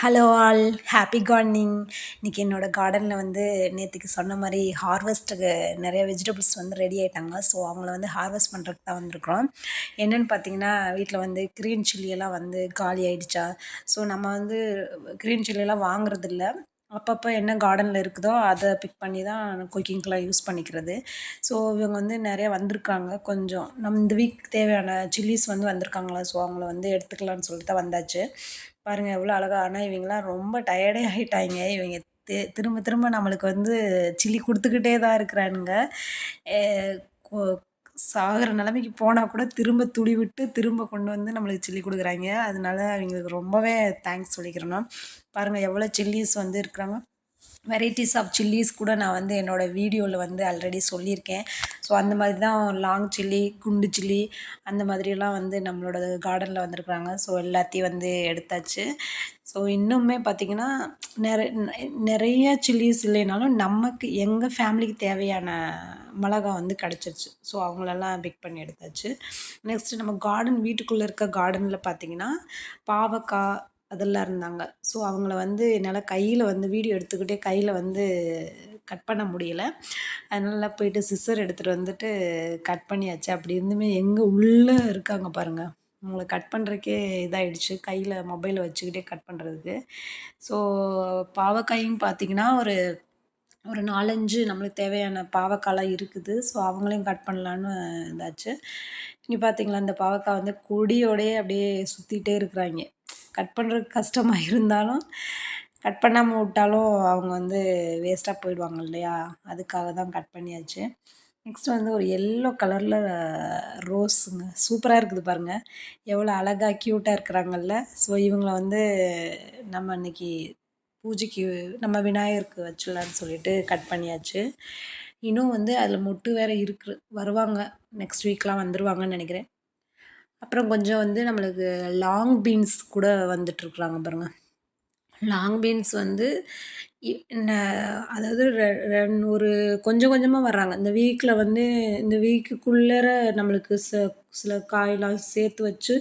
Hello all happy gardening இன்றைக்கி என்னோடய கார்டனில் வந்து நேற்றுக்கு சொன்ன மாதிரி ஹார்வெஸ்ட்டுக்கு நிறைய வெஜிடபிள்ஸ் வந்து ரெடி ஆகிட்டாங்க ஸோ அவங்கள வந்து ஹார்வெஸ்ட் பண்ணுறதுக்கு தான் வந்திருக்கிறோம். என்னென்னு பார்த்தீங்கன்னா வீட்டில் வந்து க்ரீன் சில்லியெல்லாம் வந்து காலி ஆகிடுச்சா ஸோ நம்ம வந்து க்ரீன் சில்லியெல்லாம் வாங்குறதில்ல. அப்பப்போ என்ன கார்டனில் இருக்குதோ அதை பிக் பண்ணி தான் குக்கிங்க்கெலாம் யூஸ் பண்ணிக்கிறது. ஸோ இவங்க வந்து நிறையா வந்திருக்காங்க. கொஞ்சம் நம்ம இந்த வீக் தேவையான சில்லிஸ் வந்து வந்திருக்காங்களா? ஸோ அவங்கள வந்து எடுத்துக்கலான்னு சொல்லிட்டு தான் வந்தாச்சு. பாருங்கள் எவ்வளோ அழகா. ஆனால் இவங்களாம் ரொம்ப டயர்டே ஆகிட்டாங்க இவங்க திரும்ப திரும்ப நம்மளுக்கு வந்து சில்லி கொடுத்துக்கிட்டே தான் இருக்கிறானுங்க சாகிற நிலைமைக்கு போனால் கூட திரும்ப துளி விட்டு திரும்ப கொண்டு வந்து நம்மளுக்கு சொல்லி கொடுக்குறாங்க. அதனால அவங்களுக்கு ரொம்பவே தேங்க்ஸ் சொல்லிக்கிறோம் பாருங்கள் எவ்வளோ சில்லிஸ் வந்து இருக்கிறாங்க. வெரைட்டிஸ் ஆஃப் சில்லிஸ் கூட நான் வந்து என்னோடய வீடியோவில் வந்து ஆல்ரெடி சொல்லியிருக்கேன். ஸோ அந்த மாதிரி தான் லாங் சில்லி குண்டு சில்லி அந்த மாதிரிலாம் வந்து நம்மளோட கார்டனில் வந்திருக்குறாங்க. ஸோ எல்லாத்தையும் வந்து எடுத்தாச்சு. ஸோ இன்னுமே பார்த்திங்கன்னா நிறைய நிறைய சில்லிஸ் இல்லைனாலும் நமக்கு எங்கள் ஃபேமிலிக்கு தேவையான மிளகா வந்து கிடச்சிருச்சு. ஸோ அவங்களெல்லாம் பிக் பண்ணி எடுத்தாச்சு. நெக்ஸ்ட்டு நம்ம கார்டன் வீட்டுக்குள்ளே இருக்க கார்டனில் பார்த்திங்கன்னா பாவக்காய் அதெல்லாம் இருந்தாங்க. ஸோ அவங்கள வந்து என்னால் கையில் வந்து வீடியோ எடுத்துக்கிட்டே கையில் வந்து கட் பண்ண முடியல. அதனால போயிட்டு சிஸ்ஸர் எடுத்துகிட்டு வந்துட்டு கட் பண்ணியாச்சு. அப்படி இருந்துமே எங்கே உள்ளே இருக்காங்க பாருங்கள் அவங்கள கட் பண்ணுறக்கே இதாகிடுச்சு கையில் மொபைலை வச்சுக்கிட்டே கட் பண்ணுறதுக்கு ஸோ பாவக்காயும் பார்த்திங்கன்னா ஒரு ஒரு நாலஞ்சு நம்மளுக்கு தேவையான பாவக்காய்லாம் இருக்குது. ஸோ அவங்களையும் கட் பண்ணலான்னு இதாச்சு. இங்கே பார்த்தீங்களா இந்த பாவக்காய் வந்து கொடியோடையே அப்படியே சுற்றிட்டே இருக்கிறாங்க. கட் பண்ணுறதுக்கு கஷ்டமாக இருந்தாலும் கட் பண்ணாமல் விட்டாலும் அவங்க வந்து வேஸ்ட்டாக போயிடுவாங்க இல்லையா? அதுக்காக தான் கட் பண்ணியாச்சு. நெக்ஸ்ட் வந்து ஒரு எல்லோ கலரில் ரோஸுங்க சூப்பராக இருக்குது பாருங்கள் எவ்வளோ அழகாக க்யூட்டாக இருக்கிறாங்கல்ல. ஸோ இவங்கள வந்து நம்ம இன்றைக்கி பூஜைக்கு நம்ம விநாயகருக்கு வச்சிடலான்னு சொல்லிட்டு கட் பண்ணியாச்சு. இன்னும் வந்து அதில் மொட்டு வேறு இருக்கு. வருவாங்க. நெக்ஸ்ட் வீக்லாம் வந்துடுவாங்கன்னு நினைக்கிறேன். அப்புறம் கொஞ்சம் வந்து நம்மளுக்கு லாங் பீன்ஸ் கூட வந்துட்டுருக்குறாங்க பாருங்கள் லாங் பீன்ஸ் வந்து அதாவது ஒரு கொஞ்சம் கொஞ்சமாக வர்றாங்க. இந்த வீக்கில் வந்து இந்த வீக்குக்குள்ளே நம்மளுக்கு ச சில காயெல்லாம் சேர்த்து வச்சு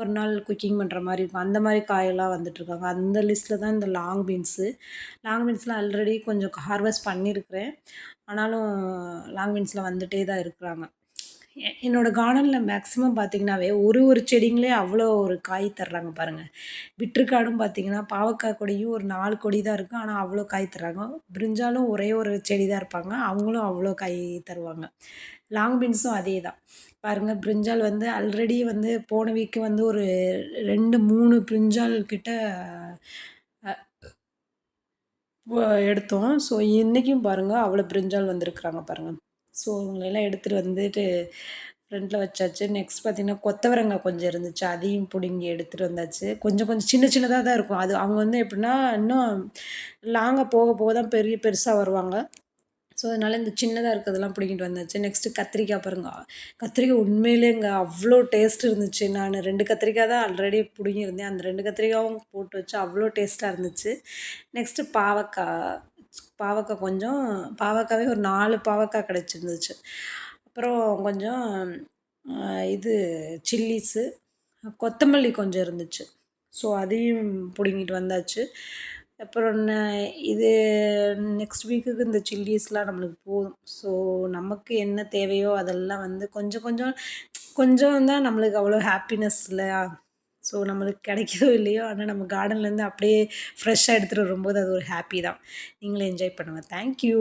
ஒரு நாள் குக்கிங் பண்ணுற மாதிரி இருக்கும். அந்த மாதிரி காயெல்லாம் வந்துட்டுருக்காங்க. அந்த லிஸ்ட்டில் தான் இந்த லாங் பீன்ஸு லாங் பீன்ஸ்லாம் ஆல்ரெடி கொஞ்சம் ஹார்வெஸ்ட் பண்ணியிருக்கிறேன் ஆனாலும் லாங் பீன்ஸில் வந்துகிட்டே தான் இருக்கிறாங்க. என்னோடய கார்டனில் மேக்ஸிமம் பார்த்திங்கனாவே ஒரு ஒரு செடிங்களே அவ்வளோ ஒரு காய் தர்றாங்க பாருங்கள் விட்டுருக்காடும் பார்த்திங்கன்னா பாவக்காய் கொடியும் ஒரு நாலு கொடி தான் இருக்கும் ஆனால் அவ்வளோ காய் தர்றாங்க. பிரிஞ்சாலும் ஒரே ஒரு செடி தான் இருப்பாங்க. அவங்களும் அவ்வளோ காய் தருவாங்க. லாங் பீன்ஸும் அதே தான் பாருங்கள் பிரிஞ்சால் வந்து ஆல்ரெடி வந்து போன வீக்கு வந்து ஒரு ரெண்டு மூணு பிரிஞ்சால் கிட்ட எடுத்தோம். ஸோ இன்றைக்கும் பாருங்கள் அவ்வளோ பிரிஞ்சால் வந்திருக்குறாங்க பாருங்கள் ஸோ இவங்களெல்லாம் எடுத்துகிட்டு வந்துட்டு ஃப்ரண்ட்டில் வச்சாச்சு. நெக்ஸ்ட் பார்த்திங்கன்னா கொத்தவரங்காய் கொஞ்சம் இருந்துச்சு. அதையும் பிடுங்கி எடுத்துகிட்டு வந்தாச்சு. கொஞ்சம் கொஞ்சம் சின்ன சின்னதாக தான் இருக்கும். அது அவங்க வந்து எப்படின்னா இன்னும் லாங்காக போக போக தான் பெரிய பெருசாக வருவாங்க. ஸோ அதனால் இந்த சின்னதாக இருக்கிறதெல்லாம் பிடிக்கிட்டு வந்தாச்சு. நெக்ஸ்ட்டு கத்திரிக்காய் பாருங்க. கத்திரிக்காய் உண்மையிலேங்க அவ்வளோ டேஸ்ட் இருந்துச்சு. நான் ரெண்டு கத்திரிக்காய் தான் ஆல்ரெடி பிடுங்கியிருந்தேன். அந்த ரெண்டு கத்திரிக்காயும் போட்டு வச்சு அவ்வளோ டேஸ்ட்டாக இருந்துச்சு. நெக்ஸ்ட்டு பாவக்காய். பாவக்காய் கொஞ்சம் பாவக்காவே ஒரு நாலு பாவக்காய் கிடச்சிருந்துச்சு. அப்புறம் கொஞ்சம் இது சில்லிஸு கொத்தமல்லி கொஞ்சம் இருந்துச்சு. ஸோ அதையும் பிடுங்கிட்டு வந்தாச்சு. அப்புறம் இது நெக்ஸ்ட் வீக்குக்கு இந்த சில்லிஸ்லாம் நம்மளுக்கு போதும். ஸோ நமக்கு என்ன தேவையோ அதெல்லாம் வந்து கொஞ்சம் கொஞ்சம் கொஞ்சம் தான் நம்மளுக்கு அவ்வளோ ஹாப்பினஸ் இல்லையா? ஸோ நம்மளுக்கு கிடைக்கிதோ இல்லையோ ஆனால் நம்ம கார்டன்லேருந்து அப்படியே ஃப்ரெஷ்ஷாக எடுத்துகிட்டு வரும்போது அது ஒரு ஹாப்பி தான். நீங்களும் என்ஜாய் பண்ணுங்கள் தேங்க்யூ